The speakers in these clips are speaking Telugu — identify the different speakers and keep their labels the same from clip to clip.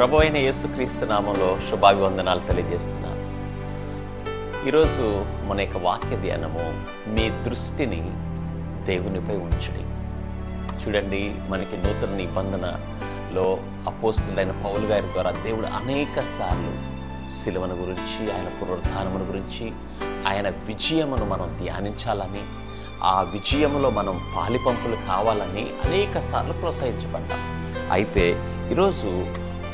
Speaker 1: ప్రభు అయిన యేసుక్రీస్తు నామంలో శుభాభివందనాలు తెలియజేస్తున్నాను. ఈరోజు మన యొక్క వాక్య ధ్యానము మీ దృష్టిని దేవునిపై ఉంచుడి. చూడండి మనకి నూతన నిబంధనలో అపోస్తులైన పౌలు గారి ద్వారా దేవుడు అనేక సార్లు శిలువను గురించి ఆయన పునరుద్ధానమును గురించి ఆయన విజయమును మనం ధ్యానించాలని ఆ విజయములో మనం పాలిపంపులు కావాలని అనేక సార్లు ప్రోత్సహించబడ్డాం. అయితే ఈరోజు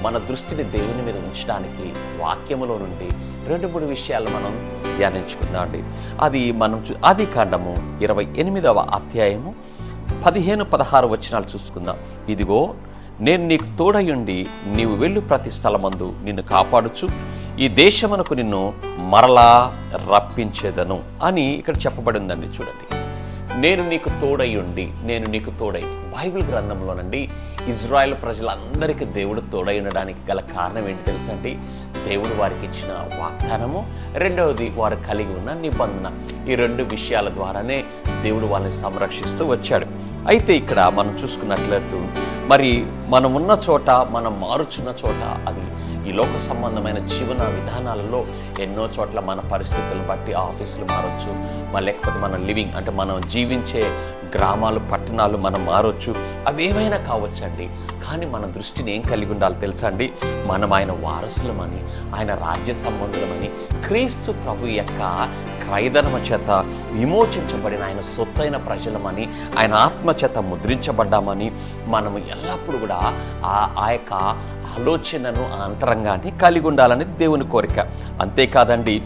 Speaker 1: మన దృష్టిని దేవుని మీద ఉంచడానికి వాక్యములో నుండి రెండు మూడు విషయాలు మనం ధ్యానించుకుందామండి. అది మనం చూ- ఆది కాండము ఇరవై ఎనిమిదవ అధ్యాయము పదిహేను పదహారు వచనాలు చూసుకుందాం. ఇదిగో నేను నీకు తోడయుండి నీవు వెళ్ళు ప్రతి స్థలమందు నిన్ను కాపాడుచు. ఈ దేశమునకు నిన్ను మరలా రప్పించేదను అని ఇక్కడ చెప్పబడి ఉందండి చూడండి. నేను నీకు తోడై ఉండి నేను నీకు తోడై. బైబిల్ గ్రంథంలోనండి ఇజ్రాయెల్ ప్రజలందరికీ దేవుడు తోడై ఉండడానికి గల కారణం ఏంటి తెలుసా అండి? దేవుడు వారికి ఇచ్చిన వాగ్దానము రెండవది వారు కలిగి ఉన్న నిబంధన. ఈ రెండు విషయాల ద్వారానే దేవుడు వాళ్ళని సంరక్షిస్తూ వచ్చాడు. అయితే ఇక్కడ మనం చూసుకున్నట్లయితే మరి మనం ఉన్న చోట మనం మారుచున్న చోట అది ఈ లోక సంబంధమైన జీవన విధానాలలో ఎన్నో చోట్ల మన పరిస్థితులను బట్టి ఆఫీసులు మారొచ్చు. మన లేకపోతే మన లివింగ్ అంటే మనం జీవించే గ్రామాలు పట్టణాలు మనం మారొచ్చు. అవి ఏమైనా కావచ్చండి? కానీ మన దృష్టిని ఏం కలిగి ఉండాలి తెలుసా అండి? మనం ఆయన వారసులమని ఆయన రాజ్య సంబంధులమని క్రీస్తు ప్రభు యొక్క క్రైదనమ చేత విమోచించబడిన ఆయన సొత్తైన ప్రజలమని ఆయన ఆత్మ చేత ముద్రించబడ్డామని మనము ఎల్లప్పుడూ కూడా ఆ ఆ యొక్క ఆలోచనను ఆ అంతరంగాన్ని కలిగి ఉండాలనేది దేవుని కోరిక. అంతేకాదండి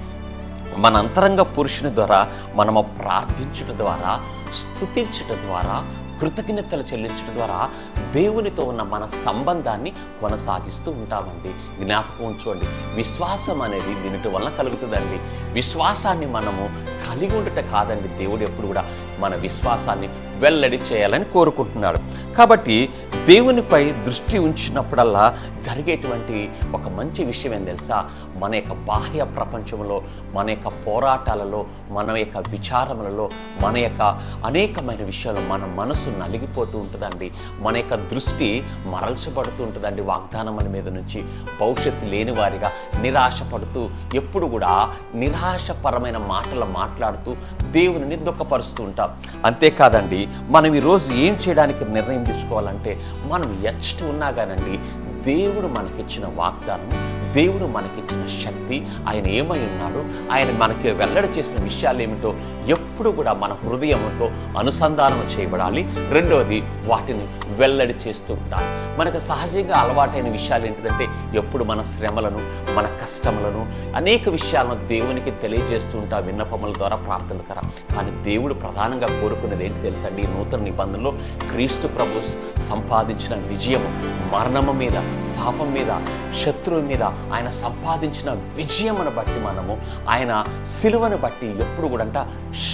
Speaker 1: మన అంతరంగ పురుషుని ద్వారా మనము ప్రార్థించుట ద్వారా స్తుతించుట ద్వారా కృతజ్ఞతలు చెల్లించడం ద్వారా దేవునితో ఉన్న మన సంబంధాన్ని కొనసాగిస్తూ ఉంటామండి. జ్ఞాపకం ఉంచుకోండి. విశ్వాసం అనేది దీనిటి వలన కలుగుతుందండి. విశ్వాసాన్ని మనము కలిగి ఉండట కాదండి దేవుడు ఎప్పుడు కూడా. మన విశ్వాసాన్ని వెల్లడి చేయాలని కోరుకుంటున్నాడు కాబట్టి దేవునిపై దృష్టి ఉంచినప్పుడల్లా జరిగేటువంటి ఒక మంచి విషయం ఏం తెలుసా? మన యొక్క బాహ్య ప్రపంచంలో మన యొక్క పోరాటాలలో మన యొక్క విచారములలో మన యొక్క అనేకమైన విషయాలు మన మనసు నలిగిపోతూ ఉంటుందండి. మన యొక్క దృష్టి మరల్చబడుతూ ఉంటుందండి వాగ్దానం మీద నుంచి. భవిష్యత్తు లేని వారిగా నిరాశపడుతూ ఎప్పుడు కూడా నిరాశపరమైన మాటలు మాట్లాడుతూ దేవుని దుఃఖపరుస్తూ ఉంటాం. అంతేకాదండి మనం ఈరోజు ఏం చేయడానికి నిర్ణయం తీసుకోవాలంటే మనం ఎచ్చటి ఉన్నా కానండి దేవుడు మనకిచ్చిన వాగ్దానం దేవుడు మనకిచ్చిన శక్తి ఆయన ఏమై ఉన్నాడు ఆయన మనకి వెల్లడి చేసిన విషయాలు ఏమిటో ఎప్పుడు కూడా మన హృదయంతో అనుసంధానం చేయబడాలి. రెండవది వాటిని వెల్లడి చేస్తూ ఉండాలి. మనకు సహజంగా అలవాటైన విషయాలు ఏంటిదంటే ఎప్పుడు మన శ్రమలను మన కష్టములను అనేక విషయాలను దేవునికి తెలియజేస్తూ ఉంటా విన్నపముల ద్వారా ప్రార్థన ద్వారా కానీ దేవుడు ప్రధానంగా కోరుకునేది ఏంటి తెలుసండి ఈ నూతన నిబంధనలో క్రీస్తు ప్రభు సంపాదించిన విజయము మరణము మీద పాపం మీద శత్రువు మీద ఆయన సంపాదించిన విజయమును బట్టి మనము ఆయన సిలువను బట్టి ఎప్పుడు కూడా అంట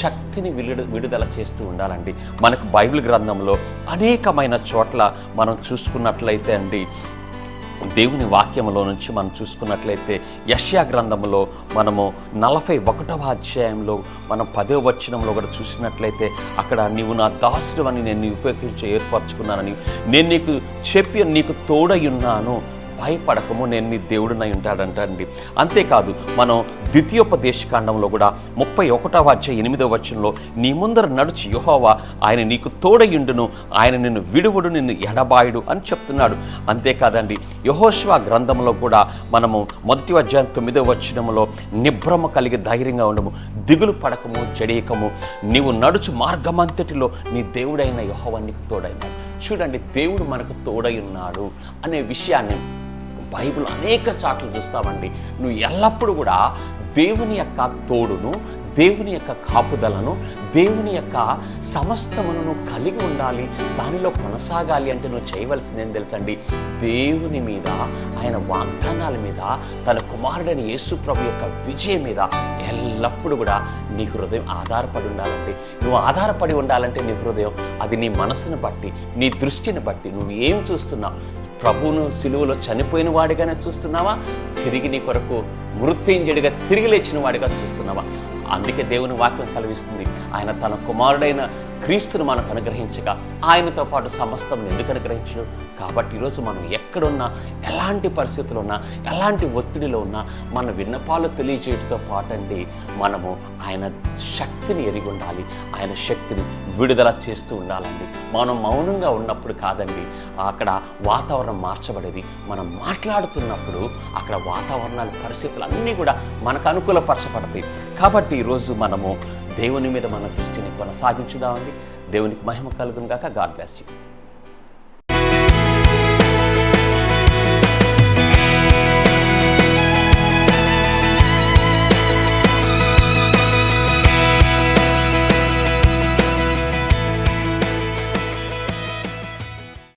Speaker 1: శక్తిని విడు విడుదల చేస్తూ ఉండాలండి. మనకు బైబిల్ గ్రంథంలో అనేకమైన చోట్ల మనం చూసుకున్నట్లయితే అండి దేవుని వాక్యములో నుంచి మనం చూసుకున్నట్లయితే యష్యా గ్రంథంలో మనము నలభై ఒకటవ అధ్యాయంలో మనం పదో వచనంలో కూడా చూసినట్లయితే అక్కడ నీవు నా దాసుడు అని నేను ఉపయోగించి ఏర్పరచుకున్నానని నేను నీకు చెప్పి నీకు తోడై ఉన్నాను. భయపడకము నేను నీ దేవుడినై ఉంటాడంట అండి అంతేకాదు మనం ద్వితీయోపదేశకాండంలో కూడా ముప్పై ఒకటవ అధ్యాయ ఎనిమిదవ వచనంలో నీ ముందర నడుచి యుహోవా ఆయన నీకు తోడయుండును ఆయన నిన్ను విడువుడు నిన్ను ఎడబాయుడు అని చెప్తున్నాడు. అంతేకాదండి యహోష్వా గ్రంథంలో కూడా మనము మొదటి అధ్యాయం తొమ్మిదవ వచనంలో నిభ్రమ కలిగి ధైర్యంగా ఉండము దిగులు పడకము జడేయకము నీవు నడుచు మార్గమంతటిలో నీ దేవుడైన యహోవా నీకు తోడైనాడు. చూడండి దేవుడు మనకు తోడై ఉన్నాడు అనే విషయాన్ని బైబిల్ అనేక చాట్లు చూస్తామండి. నువ్వు ఎల్లప్పుడూ కూడా దేవుని యొక్క తోడును దేవుని యొక్క కాపుదలను దేవుని యొక్క సమస్తమును కలిగి ఉండాలి దానిలో కొనసాగాలి అంటే నువ్వు చేయవలసింది ఏం తెలుసండి? దేవుని మీద ఆయన వాగ్దానాల మీద తన కుమారుడైన యేసు ప్రభు యొక్క విజయం మీద ఎల్లప్పుడూ కూడా నీ హృదయం ఆధారపడి ఉండాలంటే నువ్వు ఆధారపడి ఉండాలంటే నీ హృదయం అది నీ మనసును బట్టి నీ దృష్టిని బట్టి. నువ్వు ఏం చూస్తున్నావు? ప్రభువును సిలువలో చనిపోయిన వాడిగానే చూస్తున్నావా? తిరిగి నీ కొరకు మృత్యుంజడిగా తిరిగి లేచిన వాడిగా చూస్తున్నావా? అందుకే దేవుని వాక్యం సెలవిస్తుంది. ఆయన తన కుమారుడైన క్రీస్తును మనకు అనుగ్రహించగా ఆయనతో పాటు సమస్తం ఎందుకు అనుగ్రహించడు కాబట్టి ఈరోజు మనం ఎక్కడున్నా ఎలాంటి పరిస్థితులు ఉన్నా ఎలాంటి ఒత్తిడిలో ఉన్నా మన విన్నపాలు తెలియజేయడంతో పాటండి. మనము ఆయన శక్తిని ఎరిగి ఉండాలి. ఆయన శక్తిని విడుదల చేస్తూ ఉండాలండి. మనం మౌనంగా ఉన్నప్పుడు కాదండి అక్కడ వాతావరణం మార్చబడేది. మనం మాట్లాడుతున్నప్పుడు అక్కడ వాతావరణాలు పరిస్థితులు అన్నీ కూడా మనకు అనుకూలపరచబడతాయి. కాబట్టి ఈరోజు మనము దేవుని మీద మన దృష్టిని కొనసాగించుదామండి. దేవునికి మహిమ కలుగును గాక. God bless you